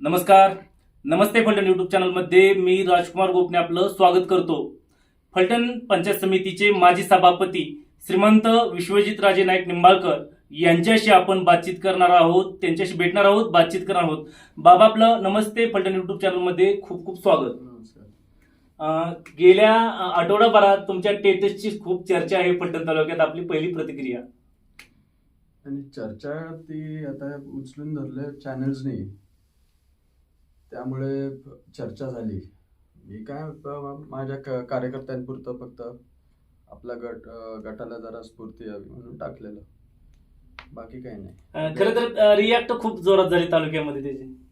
नमस्कार. नमस्ते फलटण युट्यूब चॅनलमध्ये मी राजकुमार गोपने आपलं स्वागत करतो. फलटण पंचायत समितीचे माजी सभापती श्रीमंत विश्वजित राजे नाईक निंबाळकर यांच्याशी आपण बातचीत करणार आहोत. त्यांच्याशी भेटणार आहोत बातचीत करणार आहोत. बाबा आपलं नमस्ते फलटण युट्यूब चॅनलमध्ये खूप खूप स्वागत. अं, गेल्या आठवडाभरात तुमच्या टेटसची खूप चर्चा आहे फलटण तालुक्यात आपली पहिली प्रतिक्रिया. आणि चर्चा ती आता उचलून धरले चॅनल्सनी त्यामुळे चर्चा झाली. मी काय माझ्या क- कार्यकर्त्यांपुरतं फक्त आपला गट गटाला जरा स्फूर्ती यावी म्हणून टाकलेलं. बाकी काही नाही. खरं तर रिॲक्ट खूप जोरात झाली तालुक्यामध्ये त्याची.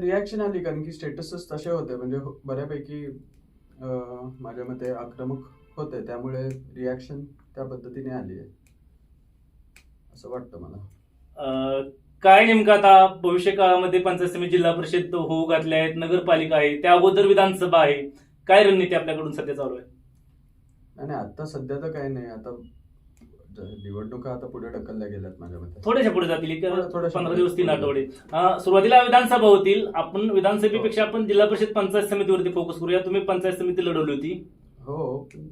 रिॲक्शन आली कारण की स्टेटसच तसे होते. म्हणजे हो- बऱ्यापैकी माझ्या मते आक्रमक होते. त्यामुळे रिॲक्शन त्या पद्धतीने आली आहे. असं वाटतं मला. काय नेमकं आता भविष्य काळामध्ये पंचायत समिती जिल्हा परिषद होऊ घातल्या आहेत नगरपालिका आहे त्या अगोदर विधानसभा आहे काय रणनीती आपल्याकडून सध्या चालू आहे? आणि आता सध्या तर काही नाही आता ज- निवडणुका आता पुढे ढकलल्या गेल्यात माझ्या मते. थोड्याशा पुढे जातील एक थोड्या- थोड्याशा पंधरा. दिवस तीन आठवडे. अं, सुरुवातीला विधानसभा होतील आपण विधानसभेपेक्षा आपण जिल्हा परिषद पंचायत समितीवरती फोकस करूया. तुम्ही पंचायत समिती लढवली होती. हो पण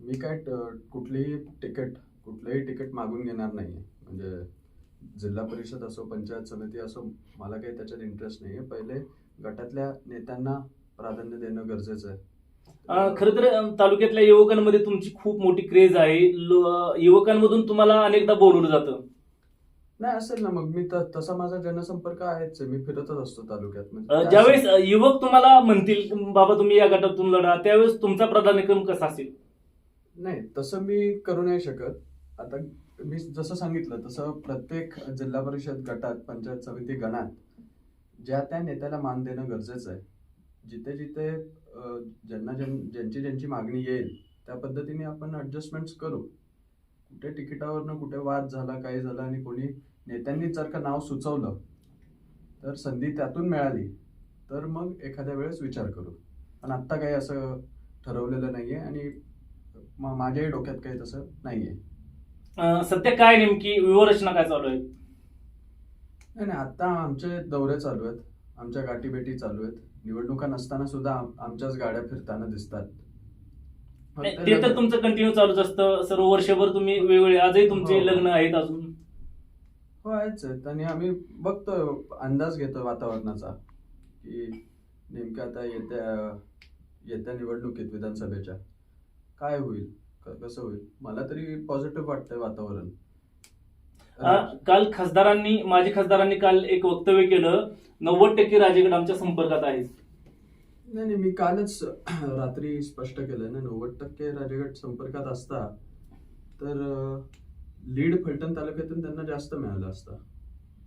मी काय ट- कुठलीही तिकीट कुठलंही तिकीट मागून घेणार नाही म्हणजे जिल्हा परिषद असो पंचायत समिती असो मला काही त्याच्यात इंटरेस्ट नाही आहे पहिले गटातल्या नेत्यांना प्राधान्य देणं गरजेचं आहे. खरं तर तालुक्यातल्या युवकांमध्ये तुमची खूप मोठी क्रेज आहे. युवकांमधून तुम्हाला अनेकदा बोलवलं जातं. नाही असेल ना. मग मी तसा माझा जनसंपर्क आहेच आहे. मी फिरतच असतो तालुक्यात. म्हणजे ज्यावेळेस युवक तुम्हाला म्हणतील बाबा तुम्ही या गटातून लढा. त्यावेळेस तुमचा प्राधान्यक्रम कसा असेल? नाही तसं मी करू नाही शकत. आता मी जसं सांगितलं तसं प्रत्येक जिल्हा परिषद गटात पंचायत समिती गणात ज्या त्या नेत्याला मान देणं गरजेचं आहे. जिथे जिथे ज्यांना ज्यां ज्यांची ज्यांची मागणी येईल त्या पद्धतीने आपण ॲडजस्टमेंट्स करू. कुठे तिकिटावरनं कुठे वाद झाला काही झाला आणि कोणी नेत्यांनी जर का नाव सुचवलं तर संधी त्यातून मिळाली तर मग एखाद्या वेळेस विचार करू. पण आत्ता काही असं ठरवलेलं नाही आहे आणि माझ्याही डोक्यात काही तसं नाही आहे अं, सध्या काय नेमकी? व्यूहरचना काय चालू आहे नाही नाही आता आमचे दौरे चालू आहेत. आमच्या गाठीभेटी चालू आहेत. निवडणुका नसताना सुद्धा आम- आमच्याच गाड्या फिरताना दिसतात. नाही, ते ते तर लग्न- तुमचं कंटिन्यू चालूच असतं. सर्व वर्षभर तुम्ही वेगवेगळे आजही तुमचे हो. लग्न आहेत अजून. हो आहेच आहेत. आणि आम्ही बघतो अंदाज घेतो वातावरणाचा की नेमकं आता येत्या येत्या निवडणुकीत विधानसभेच्या काय होईल? कसं होईल? मला तरी पॉझिटिव्ह वाटतंय वातावरण. काल खासदारांनी माजी खासदारांनी काल एक वक्तव्य केलं नव्वद टक्के राजेगड आमच्या संपर्कात आहेत. नाही नाही मी कालच रात्री स्पष्ट केलं ना नव्वद टक्के राजगड संपर्कात असता तर लीड फलटण तालुक्यातून त्यांना जास्त मिळालं असतं.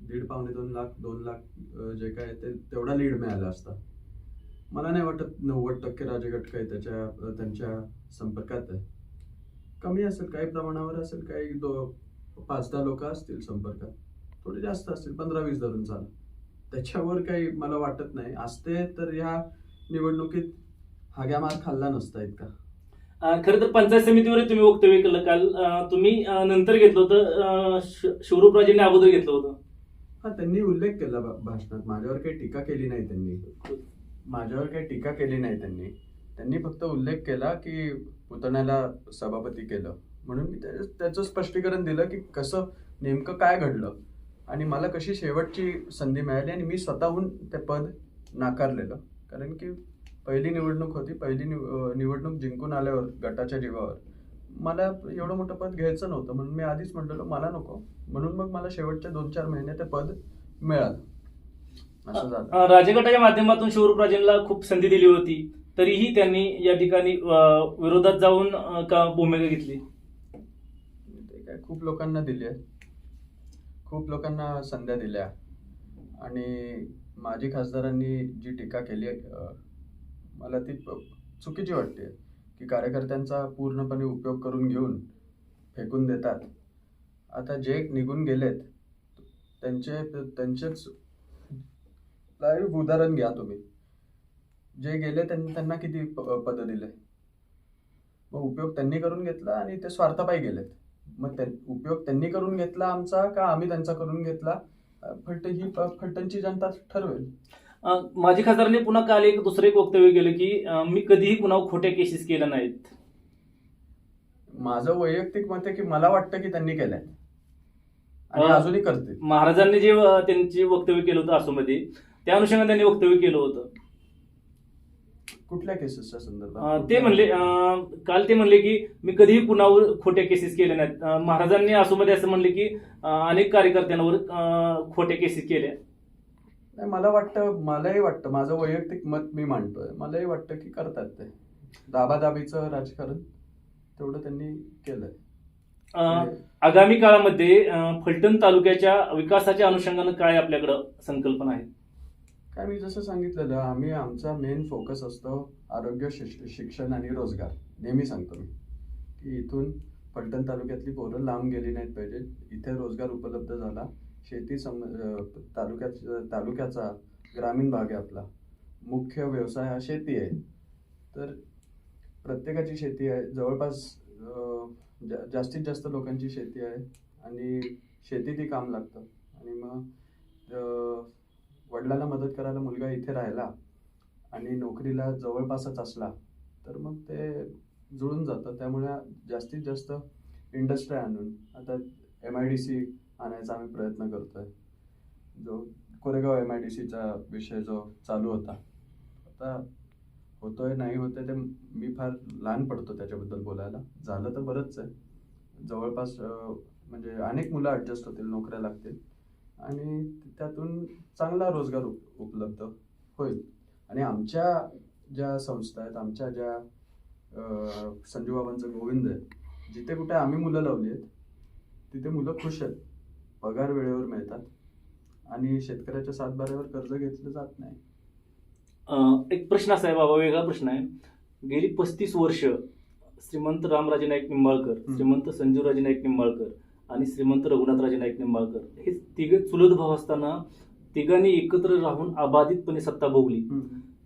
दीड पावणे दोन लाख दोन लाख जे काय ते तेवढा लीड मिळाला असता. मला नाही वाटत नव्वद टक्के राजगट काही त्याच्या त्यांच्या संपर्कात आहे. कमी असेल काही प्रमाणावर असेल काही दो पाच दहा लोक असतील संपर्कात. थोडे जास्त असतील पंधरा वीस धरून चाल त्याच्यावर काही मला वाटत नाही. असते तर ह्या निवडणुकीत हाग्या मार खाल्ला नसता इतका. खरं तर पंचायत समितीवर तुम्ही वक्तव्य केलं. काल तुम्ही नंतर घेतलं होतं शिवरूपराजेंनी अगोदर घेतलं होतं. हा त्यांनी उल्लेख केला भाषणात. माझ्यावर काही टीका केली नाही त्यांनी. माझ्यावर काही टीका केली नाही त्यांनी. त्यांनी फक्त उल्लेख केला की पुतण्याला सभापती केलं. म्हणून मी त्या- त्याचं स्पष्टीकरण दिलं की कसं नेमकं काय घडलं आणि मला कशी शेवटची संधी मिळाली आणि मी स्वतःहून ते पद नाकारलेलं. कारण की पहिली निवडणूक होती. पहिली निव- निवडणूक जिंकून आल्यावर गटाच्या जीवावर. मला एवढं मोठं पद घ्यायचं नव्हतं. म्हणून मी आधीच म्हटलेलो मला नको. म्हणून मग मला शेवटच्या दोन चार महिने ते पद मिळालं. असं झालं. राजगटाच्या माध्यमातून शिवरूपराजेंना खूप संधी दिली होती. तरीही त्यांनी या ठिकाणी विरोधात जाऊन का भूमिका घेतली? ते काय खूप लोकांना दिले खूप लोकांना संध्या दिल्या. आणि माजी खासदारांनी जी टीका केली मला ती चुकीची वाटते. की कार्यकर्त्यांचा पूर्णपणे उपयोग करून घेऊन फेकून देतात. आता जे निघून गेलेत त्यांचे त्यांचेच लाईव्ह उदाहरण घ्या तुम्ही. जे गेले त्यांनी त्यांना किती पदं दिले मग उपयोग त्यांनी करून घेतला आणि ते स्वार्थापायी गेलेत. मग उपयोग त्यांनी करून घेतला आमचा का आम्ही त्यांचा करून घेतला? फलटण ही फलटणची जनता ठरवेल. माजी खासदारांनी पुन्हा काल एक दुसरं एक वक्तव्य केलं की मी कधीही कुणा खोट्या केसेस केल्या नाहीत. माझं वैयक्तिक मत आहे की मला वाटतं की त्यांनी केलंय आणि अजूनही करतील. महाराजांनी जे त्यांचे वक्तव्य केलं होतं आसोमध्ये त्या अनुषंगाने त्यांनी वक्तव्य केलं होतं. कुठल्या केसेसच्या संदर्भात? ते म्हणले काल ते म्हणले की मी कधीही कुणावर खोट्या केसेस केल्या नाहीत. महाराजांनी आसोमध्ये असं म्हणले की अनेक कार्यकर्त्यांवर खोट्या केसेस केल्या नाही मला वाटतं मलाही वाटतं माझं वैयक्तिक मत मी मांडतोय. मलाही वाटतं की करतात ते. दाबादाबीचं राजकारण तेवढं त्यांनी केलंय. अं, आगामी काळामध्ये फलटण तालुक्याच्या विकासाच्या अनुषंगानं काय आपल्याकडं संकल्पना आहेत काय मी जसं सांगितलेलं आम्ही आमचा मेन फोकस असतो आरोग्य शिश- शिक्षण आणि रोजगार. नेहमी सांगतो मी. की इथून फलटण तालुक्यातली पोरं लांब गेली नाहीत पाहिजे इथे रोजगार उपलब्ध झाला. शेती सम तालुक्यात तालुक्याचा ग्रामीण भाग आहे आपला. मुख्य व्यवसाय हा शेती आहे. तर प्रत्येकाची शेती आहे. जवळपास जा- जास्तीत जास्त लोकांची शेती आहे. आणि शेतीतही काम लागतं. आणि मग वडिलांना मदत करायला मुलगा इथे राहिला आणि नोकरीला जवळपासच असला तर मग ते जुळून जातं. त्यामुळे जास्तीत जास्त इंडस्ट्री आणून आता एम आय डी सी आणायचा आम्ही प्रयत्न करतो आहे जो कोरेगाव एम आय डी सीचा विषय जो चालू होता आता होतोय नाही होतंय ते मी फार लहान पडतो त्याच्याबद्दल बोलायला. झालं तर बरंच आहे. जवळपास म्हणजे अनेक मुलं ॲडजस्ट होतील नोकऱ्या लागतील. आणि त्यातून चांगला रोजगार उप उपलब्ध होईल. आणि आमच्या ज्या संस्था आहेत आमच्या ज्या अं, संजू बाबांचं गोविंद आहे जिथे कुठे आम्ही मुलं लावली आहेत तिथे मुलं खुश आहेत. पगार वेळेवर मिळतात आणि शेतकऱ्याच्या सातबाऱ्यावर कर्ज घेतलं जात नाही. अं, एक प्रश्न असा आहे बाबा वेगळा प्रश्न आहे. गेली पस्तीस वर्ष श्रीमंत रामराजे नाईक निंबाळकर. श्रीमंत संजीवराजे नाईक निंबाळकर आणि श्रीमंत रघुनाथराजे नाईक निंबाळकर. हे तिघे चुलत भाव असताना तिघांनी एकत्र राहून अबाधितपणे सत्ता भोगली.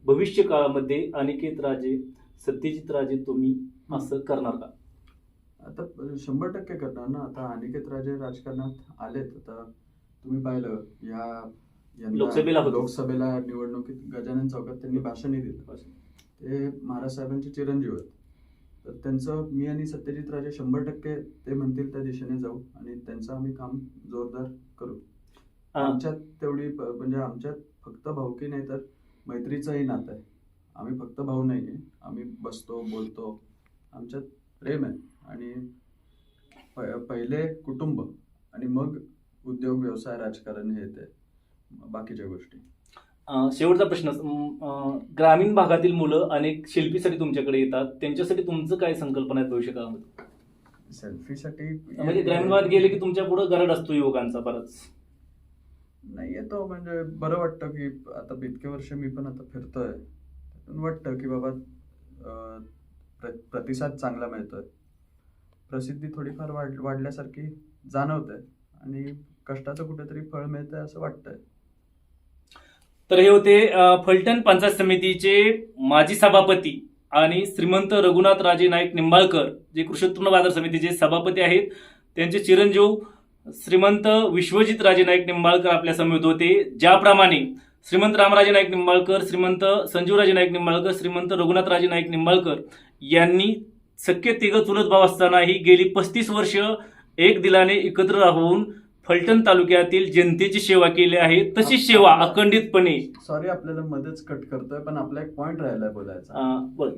भविष्य काळामध्ये अनिकेत राजे सत्यजित राजे तुम्ही असं करणार का? आता शंभर टक्के करणार ना. आता अनिकेत राजे राजकारणात आलेत. आता तुम्ही पाहिलं या लोकसभेला. लोकसभेला निवडणुकीत गजानन चौकात त्यांनी भाषणही दिलं. ते महाराज साहेबांचे चिरंजीव आहेत. तर त्यांचं मी आणि सत्यजित राजे शंभर टक्के ते म्हणतील त्या दिशेने जाऊ आणि त्यांचं आम्ही काम जोरदार करू. आमच्यात तेवढी म्हणजे आमच्यात फक्त भाऊकी नाही तर मैत्रीचंही नातं आहे. आम्ही फक्त भाऊ नाही आहे. आम्ही बसतो बोलतो. आमच्यात प्रेम आहे. आणि प- पहिले कुटुंब आणि मग उद्योग व्यवसाय राजकारण हे ते बाकीच्या गोष्टी. शेवटचा प्रश्न ग्रामीण भागातील मुलं अनेक शिल्पीसाठी तुमच्याकडे येतात त्यांच्यासाठी तुमचं काय संकल्पना आहेत भविष्य काळामध्ये सेल्फीसाठी म्हणजे ग्रामीण भागात गेले की तुमच्यापुढे गरड असतो युवकांचा बराच नाही येतो म्हणजे बरं वाटतं की आता इतके वर्ष मी पण आता फिरतोय. त्यातून वाटतं की बाबा प्र- प्रतिसाद चांगला मिळतोय. प्रसिद्धी थोडीफार वाढ वाढल्यासारखी जाणवते. आणि कष्टाचं कुठेतरी फळ मिळतंय असं वाटतंय. तर हे होते फलटण पंचायत समितीचे माजी सभापती आणि श्रीमंत रघुनाथ राजे नाईक निंबाळकर जे कृषी उत्पन्न बाजार समितीचे सभापती आहेत. त्यांचे चिरंजीव श्रीमंत विश्वजित राजे नाईक निंबाळकर आपल्या समेत होते. ज्याप्रमाणे श्रीमंत रामराजे नाईक निंबाळकर श्रीमंत संजीवराजे नाईक निंबाळकर श्रीमंत रघुनाथ राजे नाईक निंबाळकर यांनी सख्य तिघ चुलत भाव असतानाही गेली पस्तीस वर्ष एक दिलाने एकत्र राहून फलटण तालुक्यातील जनतेची सेवा केली आहे तशीच सेवा अखंडितपणे सॉरी आपल्याला मध्येच कट करतोय पण आपला एक पॉइंट राहिलाय बोलायचा. अं, बोल.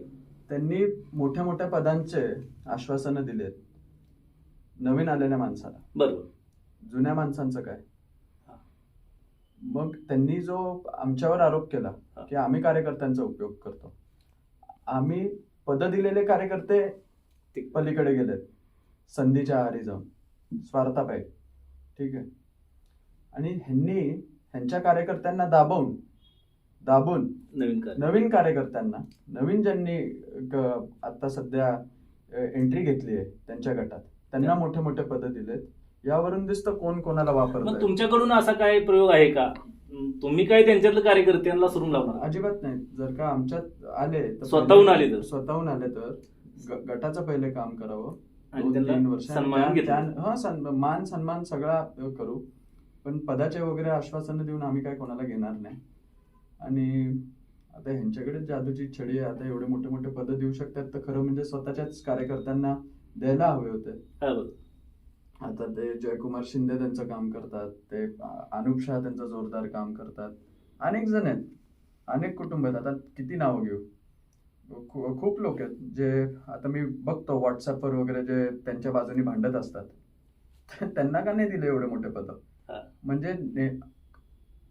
त्यांनी मोठ्या मोठ्या पदांचे आश्वासनं दिलेत. नवीन आलेल्या माणसाला. बरोबर. जुन्या माणसांचं काय. मग त्यांनी जो आमच्यावर आरोप केला. की आम्ही कार्यकर्त्यांचा उपयोग करतो. आम्ही पद दिलेले कार्यकर्ते पलीकडे गेलेत. संधीच्या आहारी जाऊन. स्वार्थापायी ठीक आहे. आणि ह्यांनी ह्यांच्या कार्यकर्त्यांना दाबवून दाबून नवीन नवीन कार्यकर्त्यांना नवीन ज्यांनी आता सध्या एंट्री घेतली आहे त्यांच्या गटात त्यांना मोठे मोठे पद दिलेत. यावरून दिसतं कोण कोणाला मग वापरत तुमच्याकडून असा काय प्रयोग आहे का? तुम्ही काय त्यांच्यातलं कार्यकर्त्यांना सोडून लावणार? अजिबात नाही. जर का आमच्यात आले तर स्वतःहून आले तर? स्वतःहून आले तर गटाचं पहिले काम करावं. आणि त्यांना सन्मान घेतला. हा मान सन्मान सगळा करू. पण पदाचे वगैरे आश्वासनं देऊन आम्ही काय कोणाला घेणार नाही. आणि आता ह्यांच्याकडे जादूची छडी आहे. आता एवढे मोठे मोठे पदं देऊ शकतात तर खरं म्हणजे स्वतःच्याच कार्यकर्त्यांना द्यायला हवे होते. आता ते जयकुमार शिंदे त्यांचं काम करतात. ते अनुप शहा त्यांचं जोरदार काम करतात. अनेक जण आहेत. अनेक कुटुंब आहेत. आता किती नावं घेऊ? खूप लोक आहेत जे आता मी बघतो व्हॉट्सअपवर वगैरे जे त्यांच्या बाजूनी भांडत असतात त्यांना का नाही दिले एवढे मोठे पद. म्हणजे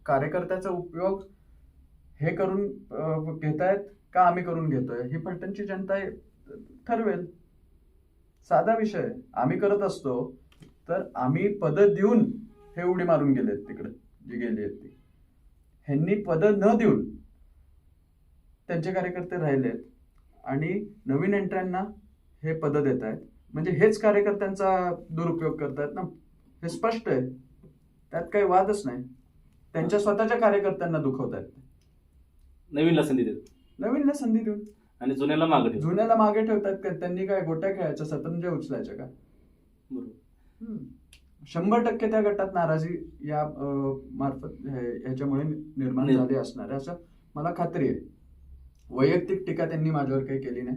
कार्यकर्त्याचा उपयोग हे करून घेतायत का आम्ही करून घेतोय ही फलटणची जनता ठरवेल साधा विषय. आम्ही करत असतो तर आम्ही पद देऊन हे उडी मारून गेलेत तिकडे जी गेली आहेत ती ह्यांनी पद न देऊन त्यांचे कार्यकर्ते राहिलेत आणि नवीन एंट्रांना हे पद देत आहेत. म्हणजे हेच कार्यकर्त्यांचा दुरुपयोग करतायत ना? हे स्पष्ट आहे. त्यात काही वादच नाही. त्यांच्या स्वतःच्या कार्यकर्त्यांना दुखवत आहेत नवीनला संधी देतो. नवीनला संधी देऊन. आणि जुन्याला मागे ठेवतो जुन्याला मागे ठेवतात का? त्यांनी काय गोट्या खेळायच्या? सतरंजा उचलायच्या का? बरोबर. हम्म. शंभर टक्के त्या गटात नाराजी या अं, मार्फत हे- ह्याच्यामुळे निर्माण निर्माण. झाली असणार आहे. असं मला खात्री आहे. वैयक्तिक टीका त्यांनी माझ्यावर काही केली नाही.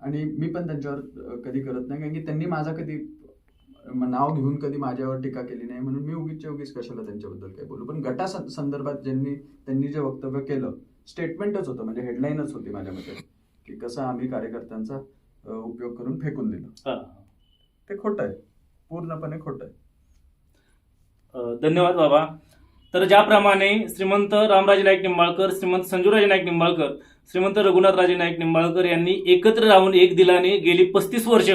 आणि मी पण त्यांच्यावर कधी करत नाही कारण की त्यांनी माझा कधी नाव घेऊन कधी माझ्यावर टीका केली नाही म्हणून मी उगीच उगीच कशाला त्यांच्याबद्दल काही बोलू. पण गटा संदर्भात ज्यांनी त्यांनी जे वक्तव्य केलं स्टेटमेंटच होतं म्हणजे हेडलाईनच होती माझ्या मते की कसं आम्ही कार्यकर्त्यांचा उपयोग करून फेकून दिलं. ते खोटं आहे. पूर्णपणे खोटं आहे. धन्यवाद बाबा. तर ज्याप्रमाणे श्रीमंत रामराजे नाईक निंबाळकर श्रीमंत संजूराजे नाईक निंबाळकर श्रीमंत रघुनाथराजे नाईक निंबाळकर यांनी एकत्र राहून एक दिलाने गेली पस्तीस वर्ष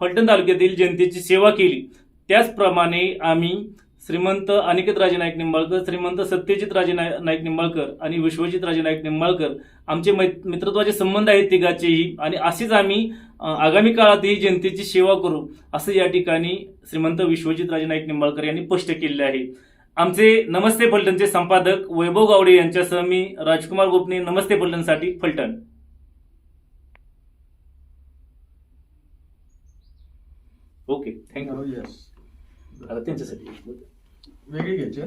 फलटण तालुक्यातील जनतेची सेवा केली. त्याचप्रमाणे आम्ही श्रीमंत अनिकेत राजे नाईक निंबाळकर श्रीमंत सत्यजित राजे नाय- नाईक निंबाळकर आणि विश्वजित राजे नाईक निंबाळकर आमचे मित्रत्वाचे संबंध आहेत तिघाचेही आणि असेच आम्ही आगामी काळातही जनतेची सेवा करू असं या ठिकाणी श्रीमंत विश्वजित राजे नाईक निंबाळकर यांनी स्पष्ट केलेले आहे. आमचे नमस्ते फलटणचे संपादक वैभव गावडे यांच्यासह मी राजकुमार गोपने नमस्ते फलटणसाठी Phaltan. Okay thank you. Yes आता त्यांच्यासाठी. वेगळी घ्यायची.